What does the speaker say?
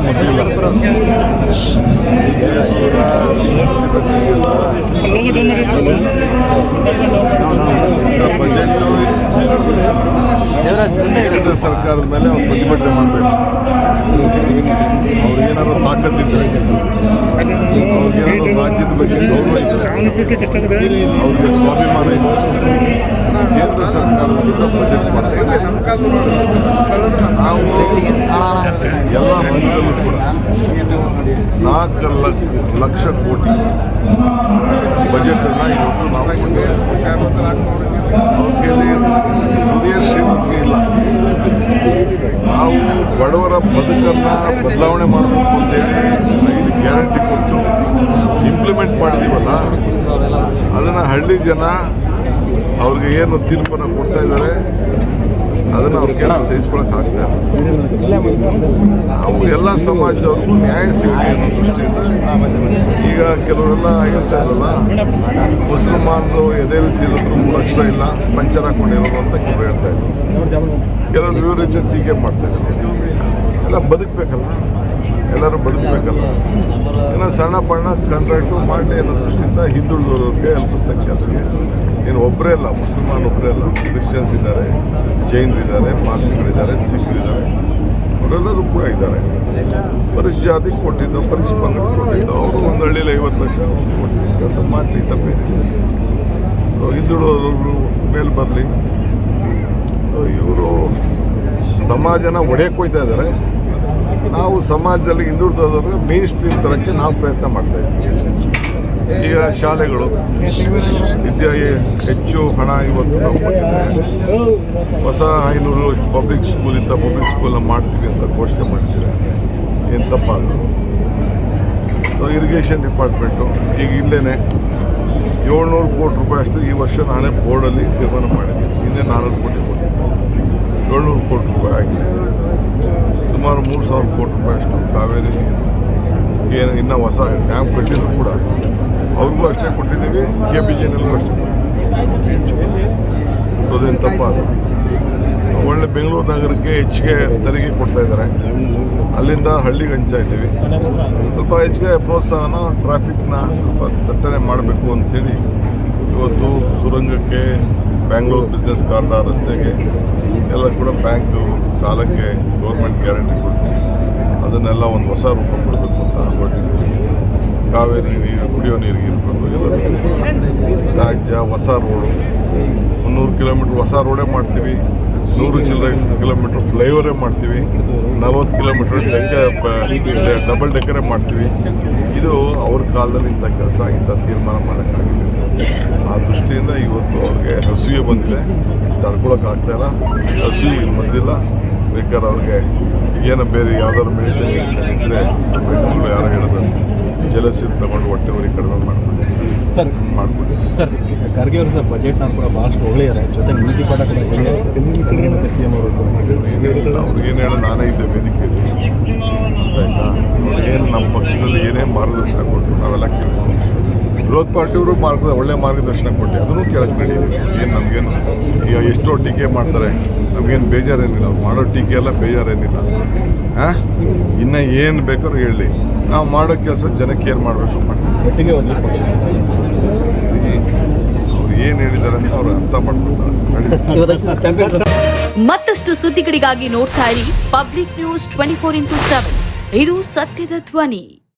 ಮೊದಲಿಲ್ಲ ಕೇಂದ್ರ ಸರ್ಕಾರದ ಮೇಲೆ ಅವ್ರು ಪ್ರತಿಭಟನೆ ಮಾಡಬೇಕು. ಅವ್ರಿಗೆ ಏನಾದ್ರು ತಾಕತ್ತಿದ್ರೆ ಅವ್ರಿಗೇನಾದ್ರು ರಾಜ್ಯದ ಬಗ್ಗೆ ಗೌರವ ಇದ್ರೆ ಅವ್ರಿಗೆ ಸ್ವಾಭಿಮಾನ ಇದ್ರೆ ಕೇಂದ್ರ ಸರ್ಕಾರದ ವಿರುದ್ಧ ಬಜೆಟ್ ಮಾಡಬೇಕು ನಾವು ಎಲ್ಲ ಮಂದಿರಲ್ಲೂ ಕೂಡ ನಾಲ್ಕು ಲಕ್ಷ ಲಕ್ಷ ಕೋಟಿ ಬಜೆಟನ್ನು ಇವತ್ತು ನಾವು ಅವ್ರ ಕೈಲಿ ಹೃದಯ ಶ್ರೀಮಂತಿಗೆ ಇಲ್ಲ. ನಾವು ಬಡವರ ಬದುಕನ್ನು ಬದಲಾವಣೆ ಮಾಡಬೇಕು ಅಂತೇಳಿ ಐದು ಗ್ಯಾರಂಟಿ ಕೊಟ್ಟು ಇಂಪ್ಲಿಮೆಂಟ್ ಮಾಡಿದೀವಲ್ಲ, ಅದನ್ನು ಹಳ್ಳಿ ಜನ ಅವ್ರಿಗೆ ಏನು ತೀರ್ಪನ್ನು ಕೊಡ್ತಾ ಇದ್ದಾರೆ, ಅದನ್ನು ಅವ್ರಿಗೆ ಸಹಿಸ್ಕೊಳಕ್ ಆಗ್ತಾ ಇಲ್ಲ. ನಾವು ಎಲ್ಲ ಸಮಾಜದವ್ರಿಗೂ ನ್ಯಾಯ ಸಿಗಲಿ ಅನ್ನೋ ದೃಷ್ಟಿಯಿಂದ ಈಗ ಕೆಲವರೆಲ್ಲ ಹೇಳ್ತಾ ಇರಲ್ಲ ಮುಸಲ್ಮಾನರು ಎದೆಯಲ್ಲಿ ಸೀರಿದ್ರು ಮೂರು ಅಕ್ಷರ ಇಲ್ಲ, ಪಂಚರ್ ಹಾಕೊಂಡಿರೋದು ಅಂತ ಕೆಲವರು ಹೇಳ್ತಾ ಇದ್ರು. ಕೆಲವರು ವಿವರಿಸಿ ಟೀಕೆ ಮಾಡ್ತಾ ಇದ್ದಾರೆ ಎಲ್ಲ ಬದುಕಬೇಕಲ್ಲ, ಎಲ್ಲರೂ ಬದುಕಬೇಕಲ್ಲ. ಇನ್ನು ಸಣ್ಣ ಪಣ್ಣ ಕಾಂಟ್ರಾಕ್ಟು ಮಾಡಲಿ ಅನ್ನೋ ದೃಷ್ಟಿಯಿಂದ ಹಿಂದುಳಿದವ್ರಿಗೆ ಅಲ್ಪಸಂಖ್ಯಾತರಿಗೆ ಏನು ಒಬ್ಬರೇ ಅಲ್ಲ, ಮುಸಲ್ಮಾನ್ ಒಬ್ಬರೇ ಅಲ್ಲ. ಕ್ರಿಶ್ಚಿಯನ್ಸ್ ಇದ್ದಾರೆ ಜೈನರಿದ್ದಾರೆ ಪಾರ್ಸಿಗಳಿದ್ದಾರೆ ಸಿಖ್ರಿದ್ದಾರೆ ಅವರೆಲ್ಲರೂ ಕೂಡ ಇದ್ದಾರೆ. ಪರಿಶ್ ಜಾತಿ ಕೊಟ್ಟಿದ್ದು ಪರಿಶ್ ಪಂಗಡ ಕೊಟ್ಟಿದ್ದು. ಅವರು ಒಂದು ಹಳ್ಳಿಲಿ ಐವತ್ತು ಲಕ್ಷ ಕೊಟ್ಟಿದ್ದು. ಕೆಲಸ ಮಾಡಲಿ ತಪ್ಪಿದೆ ಸೊ ಹಿಂದುಳಿದವರು ಮೇಲೆ ಬರಲಿ. ಸೊ ಇವರು ಸಮಾಜನ ಒಡೆಯಕ್ಕೆ ಇದ್ದಾರೆ. ನಾವು ಸಮಾಜದಲ್ಲಿ ಹಿಂದುಳಿದವ್ರಿಗೆ ಮೇನ್ ಸ್ಟ್ರೀಮ್ ತರಕ್ಕೆ ನಾವು ಪ್ರಯತ್ನ ಮಾಡ್ತಾ ಇದ್ದೀವಿ. ಈಗ ಶಾಲೆಗಳು ವಿದ್ಯೆಗೆ ಹೆಚ್ಚು ಹಣ ಇವತ್ತು ನಾವು ಹೊಸ ಐನೂರು ಪಬ್ಲಿಕ್ ಸ್ಕೂಲ್ ಇಂಥ ಪಬ್ಲಿಕ್ ಸ್ಕೂಲ್ನ ಮಾಡ್ತೀವಿ ಅಂತ ಘೋಷಣೆ ಮಾಡ್ತೀವಿ ಏನು ತಪ್ಪಾದ್ರು. ಸೊ ಇರಿಗೇಷನ್ ಡಿಪಾರ್ಟ್ಮೆಂಟು ಈಗ ಇಲ್ಲೇ ಏಳ್ನೂರು ಕೋಟಿ ರೂಪಾಯಿ ಅಷ್ಟು ಈ ವರ್ಷ ನಾನೇ ಬೋರ್ಡಲ್ಲಿ ತೀರ್ಮಾನ ಮಾಡಿದ್ದೆ ಹಿಂದೆ ನಾನ್ನೂರು ಕೋಟಿ ಕೊಟ್ಟಿದ್ದೆ ಏಳ್ನೂರು ಕೋಟಿ ರೂಪಾಯಿ ಆಗಿದೆ. ಸುಮಾರು ಮೂರು ಸಾವಿರ ಕೋಟಿ ರೂಪಾಯಿ ಅಷ್ಟು ಕಾವೇರಿ ಏನು ಇನ್ನೂ ಹೊಸ ಡ್ಯಾಮ್ ಕಟ್ಟಿದ್ರು ಕೂಡ. ಅವ್ರಿಗೂ ಅಷ್ಟೇ ಕೊಟ್ಟಿದ್ದೀವಿ ಕೆ ಬಿ ಜಿನಲ್ಲೂ ಅಷ್ಟೇ ಅದೇನು ತಪ್ಪಾದ ಒಳ್ಳೆ ಬೆಂಗಳೂರು ನಗರಕ್ಕೆ ಹೆಚ್ಚಿಗೆ ತೆರಿಗೆ ಕೊಡ್ತಾ ಇದ್ದಾರೆ. ಅಲ್ಲಿಂದ ಹಳ್ಳಿಗೆ ಹಂಚ್ತಾ ಇದ್ದೀವಿ. ಸ್ವಲ್ಪ ಹೆಚ್ಚಿಗೆ ಪ್ರೋತ್ಸಾಹನ ಟ್ರಾಫಿಕ್ನ ಸ್ವಲ್ಪ ದಟ್ಟಣೆ ಮಾಡಬೇಕು ಅಂಥೇಳಿ ಇವತ್ತು ಸುರಂಗಕ್ಕೆ ಬ್ಯಾಂಗ್ಳೂರು ಬಿಸ್ನೆಸ್ ಕಾರ್ಡ ರಸ್ತೆಗೆ ಎಲ್ಲ ಕೂಡ ಬ್ಯಾಂಕು ಸಾಲಕ್ಕೆ ಗೌರ್ಮೆಂಟ್ ಗ್ಯಾರಂಟಿ ಕೊಡ್ತೀವಿ. ಅದನ್ನೆಲ್ಲ ಒಂದು ಹೊಸ ರೂಪ ಹೊರಟಿದ್ದೀವಿ ಕಾವೇರಿ ನೀರು ಕುಡಿಯೋ ನೀರಿಗೆ ಇರಬೇಕು ಎಲ್ಲ ರಾಜ್ಯ ಹೊಸ ರೋಡು. ಮುನ್ನೂರು ಕಿಲೋಮೀಟ್ರ್ ಹೊಸ ರೋಡೇ ಮಾಡ್ತೀವಿ. ನೂರು ಚಿಲ್ಲರೆ ಕಿಲೋಮೀಟ್ರ್ ಫ್ಲೈಓವರೇ ಮಾಡ್ತೀವಿ. ನಲ್ವತ್ತು ಕಿಲೋಮೀಟ್ರ್ ಡೆಕ್ಕ ಡಬಲ್ ಡೆಕ್ಕರೇ ಮಾಡ್ತೀವಿ. ಇದು ಅವ್ರ ಕಾಲದಲ್ಲಿ ಇಂಥ ಕೆಲಸ ಇಂಥ ತೀರ್ಮಾನ ಮಾಡೋಕ್ಕಾಗಿಲ್ಲ. ಆ ದೃಷ್ಟಿಯಿಂದ ಇವತ್ತು ಅವ್ರಿಗೆ ಹಸುವೆ ಬಂದಿದೆ. ತಡ್ಕೊಳಕ್ಕಾಗ್ತಾ ಇಲ್ಲ. ಹಸು ಇಲ್ಲಿ ಬಂದಿಲ್ಲ. ಬೇಕಾದ್ರೆ ಅವ್ರಿಗೆ ಏನೋ ಬೇರೆ ಯಾವ್ದಾದ್ರು ಮೆಡಿಸಿನ್ ಮೆಡಿಸಿನ್ ಇದ್ದರೆ ಯಾರೋ ಹೇಳಿದಂತೆ ಜಲಸಿಲ್ ತಗೊಂಡು ಹೊಟ್ಟೆ ಉರಿ ಕಡಿಮೆ ಮಾಡ್ಬಿಟ್ಟು ಸರ್ ಮಾಡ್ಬಿಟ್ಟು ಸರ್ ಖರ್ಗೆ ಅವರ ಬಜೆಟ್ನ ಕೂಡ ಭಾಳಷ್ಟು ಒಳ್ಳೆಯರ ಜೊತೆಗೆ ನೀತಿ ಪಾಠ ಕೂಡ ಮತ್ತು ಸಿ ಎಂ ಅವರು ಅವ್ರಿಗೇನು ಹೇಳೋ ನಾನೇ ಇದ್ದೆ ವೇದಿಕೆಯಲ್ಲಿ ಆಯ್ತಾ? ಏನು ನಮ್ಮ ಪಕ್ಷದಲ್ಲಿ ಏನೇ ಮಾರ್ಗದರ್ಶನ ಕೊಟ್ಟರು ನಾವೆಲ್ಲ ಕೇಳ್ಕೊಂಡು ವಿರೋಧ ಪಾರ್ಟಿಯವರು ಮಾರ್ಗ ಒಳ್ಳೆ ಮಾರ್ಗದರ್ಶನ ಕೊಟ್ಟು ಅದನ್ನು ಕೆಲಸ ನಡೀತೀವಿ ಏನು ನಮಗೇನು ಈಗ ಎಷ್ಟೋ ಟೀಕೆ ಮಾಡ್ತಾರೆ. ನಮಗೇನು ಬೇಜಾರೇನಿಲ್ಲ. ಅವ್ರು ಮಾಡೋ ಟೀಕೆ ಎಲ್ಲ ಬೇಜಾರೇನಿಲ್ಲ. ಹಾಂ? ಇನ್ನು ಏನು ಬೇಕಾದ್ರೂ ಹೇಳಿ. ನಾವು ಮಾಡೋ ಕೆಲಸ ಜನಕ್ಕೆ ಏನು ಮಾಡಬೇಕು? ಅವ್ರು ಏನು ಹೇಳಿದ್ದಾರೆ ಅಂತ ಅವ್ರು ಅರ್ಥ ಮಾಡ್ಕೊಳ್ತಾರೆ. ಮತ್ತಷ್ಟು ಸುದ್ದಿಗಳಿಗಾಗಿ ನೋಡ್ತಾ ಇರಿ public news twenty four into seven. ಇದು ಸತ್ಯದ ಧ್ವನಿ.